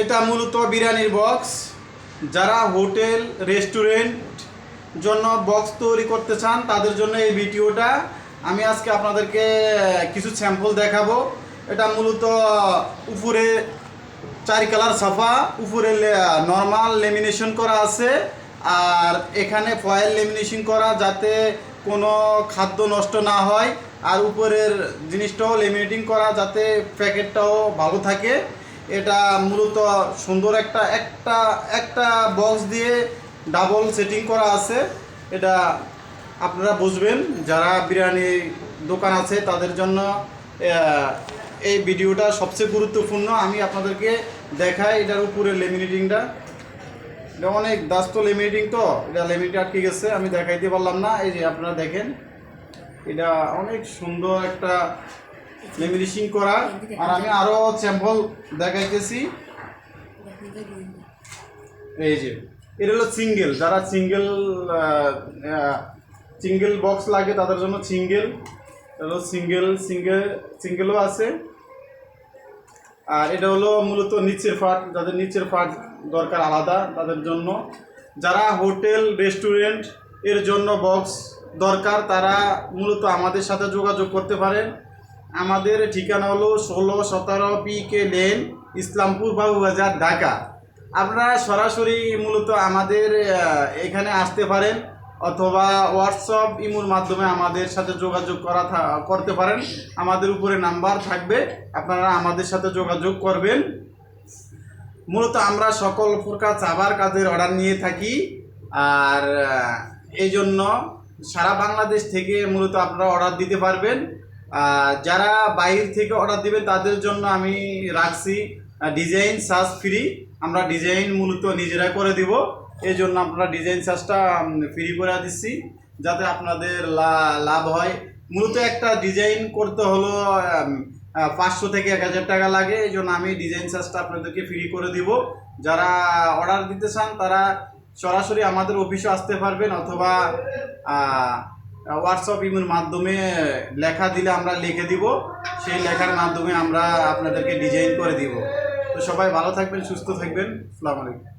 এটা মূলত বিরিয়ানির বক্স যারা হোটেল রেস্টুরেন্ট জন্য বক্স তৈরি করতে চান, তাদের জন্য এই ভিডিওটা। আমি আজকে আপনাদেরকে কিছু স্যাম্পল দেখাবো। এটা মূলত উপরে চারি কালার সাফা, উপরে নর্মাল লেমিনেশন করা আছে, আর এখানে ফয়েল লেমিনেশন করা যাতে কোনো খাদ্য নষ্ট না হয়, আর উপরের জিনিসটাও লেমিনেটিং করা যাতে প্যাকেটটাও ভালো থাকে। এটা মূলত সুন্দর একটা একটা একটা বক্স দিয়ে ডাবল সেটিং করা আছে। এটা আপনারা বুঝবেন, যারা বিরিয়ানি দোকান আছে, তাদের জন্য এই ভিডিওটা সবচেয়ে গুরুত্বপূর্ণ। আমি আপনাদেরকে দেখাই, এটার উপরে লেমিনেটিংটা এটা অনেক দাস্ত লেমিনেটিং তো, এটা লেমিনেটিং আটকে গেছে, আমি দেখাইতে পারলাম না। এই যে আপনারা দেখেন, এটা অনেক সুন্দর একটা লেমিনেশন করা। আর আমি আরও স্যাম্পল দেখাইতেছি। এই যে, এটা হলো সিঙ্গেল যারা সিঙ্গেল সিঙ্গেল বক্স লাগে, তাদের জন্য সিঙ্গেল হলো সিঙ্গেল সিঙ্গেল সিঙ্গেলও আছে। আর এটা হলো মূলত নিচের ফাট যাদের নিচের ফাট দরকার আলাদা, তাদের জন্য। যারা হোটেল রেস্টুরেন্টের জন্য বক্স দরকার, তারা মূলত আমাদের সাথে যোগাযোগ করতে পারেন। আমাদের ঠিকানা হলো ষোলো সতেরো P K lane, Islampur, Babubazar, Dhaka. আপনারা সরাসরি মূলত আমাদের এখানে আসতে পারেন অথবা হোয়াটসঅ্যাপ ইমুর মাধ্যমে আমাদের সাথে যোগাযোগ করা করতে পারেন। আমাদের উপরে নাম্বার থাকবে, আপনারা আমাদের সাথে যোগাযোগ করবেন। মূলত আমরা সকল প্রকার চাবার কাজের অর্ডার নিয়ে থাকি। আর এই জন্য সারা বাংলাদেশ থেকে মূলত আপনারা অর্ডার দিতে পারবেন। যারা বাইরে থেকে অর্ডার দিবেন, তাদের জন্য আমি রাখছি ডিজাইন সার্চ ফ্রি আমরা ডিজাইন মূলত নিজেরা করে দিব। এই জন্য আপনারা ডিজাইন সার্চটা ফ্রি করে দিচ্ছি, যাতে আপনাদের লাভ হয়। মূলত একটা ডিজাইন করতে হলো পাঁচশো থেকে এক হাজার টাকা লাগে। এই জন্য আমি ডিজাইন সার্চটা আপনাদেরকে ফ্রি করে দিব। যারা অর্ডার দিতে চান, তারা সরাসরি আমাদের অফিসে আসতে পারবেন, অথবা হোয়াটসঅ্যাপ ইমের মাধ্যমে লেখা দিলে আমরা লিখে দিব, সেই লেখার মাধ্যমে আমরা আপনাদেরকে ডিজাইন করে দিব। তো সবাই ভালো থাকবেন, সুস্থ থাকবেন। আসসালামু আলাইকুম।